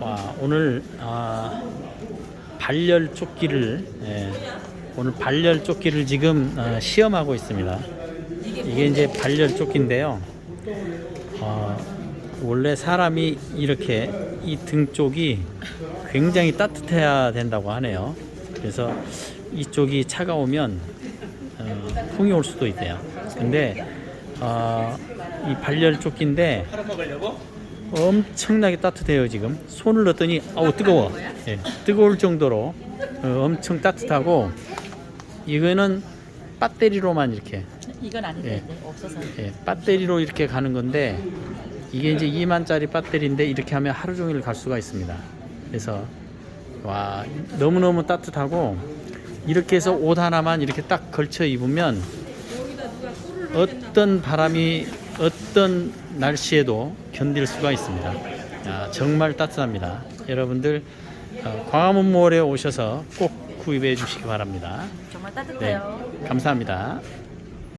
와, 오늘 아, 발열 조끼를 예, 오늘 발열 조끼를 지금 어, 시험하고 있습니다. 이게 이제 발열 조끼인데요. 어, 원래 사람이 이렇게 이 등 쪽이 굉장히 따뜻해야 된다고 하네요. 그래서 이쪽이 차가우면 어, 풍이 올 수도 있대요. 근데 어, 이 발열 조끼인데 엄청나게 따뜻해요 지금 손을 넣었더니 아우 뜨거워 예, 뜨거울 정도로 어, 엄청 따뜻하고 이거는 배터리로만 이렇게 이건 아닌데 예. 이제 없어서. 예, 배터리로 이렇게 가는 건데 이게 이제 2만짜리 배터리인데 이렇게 하면 하루 종일 갈 수가 있습니다. 그래서 와 너무너무 따뜻하고 이렇게 해서 옷 하나만 이렇게 딱 걸쳐 입으면 어떤 바람이 어떤 날씨에도 견딜 수가 있습니다. 야, 정말 따뜻합니다. 여러분들 어, 광화문몰에 오셔서 꼭 구입해 주시기 바랍니다. 정말 네, 따뜻해요. 감사합니다.